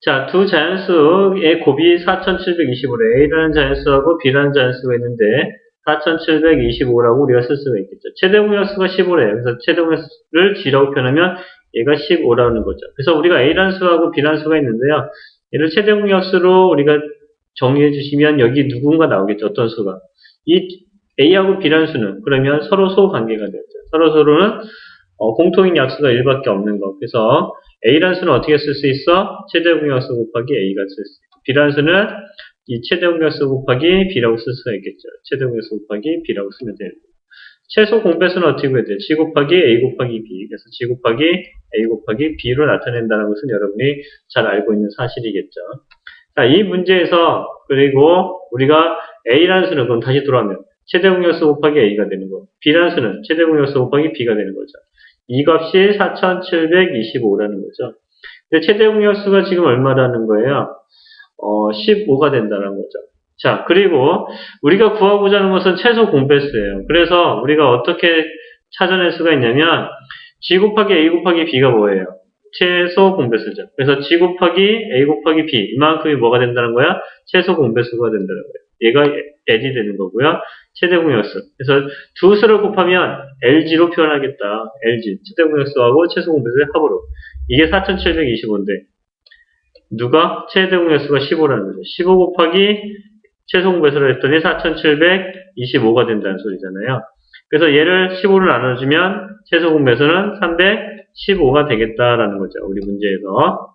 자, 두 자연수의 곱이 4725래. A라는 자연수하고 B라는 자연수가 있는데 4725라고 우리가 쓸 수가 있겠죠. 최대 공약수가 15래요. 그래서 최대 공약수를 G라고 표현하면 얘가 15라는 거죠. 그래서 우리가 A라는 수하고 B라는 수가 있는데요. 얘를 최대 공약수로 우리가 정의해 주시면 여기 누군가 나오겠죠. 어떤 수가. 이 A하고 B라는 수는 그러면 서로 소 관계가 되죠. 서로 서로는 어, 공통인 약수가 1밖에 없는 거. 그래서 A라는 수는 어떻게 쓸 수 있어? 최대 공약수 곱하기 A가 쓸 수 있고 B라는 수는 이 최대 공약수 곱하기 B라고 쓸 수가 있겠죠. 최대 공약수 곱하기 B라고 쓰면 돼요. 최소 공배수는 어떻게 구해야 돼요? G 곱하기 A 곱하기 B. 그래서 G 곱하기 A 곱하기 B로 나타낸다는 것은 여러분이 잘 알고 있는 사실이겠죠. 자, 이 문제에서 그리고 우리가 A라는 수는 그럼 다시 돌아오면 최대 공약수 곱하기 A가 되는 거. B라는 수는 최대 공약수 곱하기 B가 되는 거죠. 이 값이 4725라는 거죠. 근데 최대 공약수가 지금 얼마라는 거예요? 어, 15가 된다는 거죠. 자, 그리고 우리가 구하고자 하는 것은 최소 공배수예요. 그래서 우리가 어떻게 찾아낼 수가 있냐면 G 곱하기 A 곱하기 B가 뭐예요? 최소 공배수죠. 그래서 G 곱하기 A 곱하기 B 이만큼이 뭐가 된다는 거야? 최소 공배수가 된다는 거예요. 얘가 L이 되는 거고요. 최대 공약수. 그래서 두 수를 곱하면 LG로 표현하겠다. LG. 최대 공약수하고 최소 공배수의 합으로. 이게 4725인데 누가 최대 공약수가 15라는 거죠. 15 곱하기 최소 공배수를 했더니 4725가 된다는 소리잖아요. 그래서 얘를 15로 나눠주면 최소 공배수는 315가 되겠다라는 거죠. 우리 문제에서.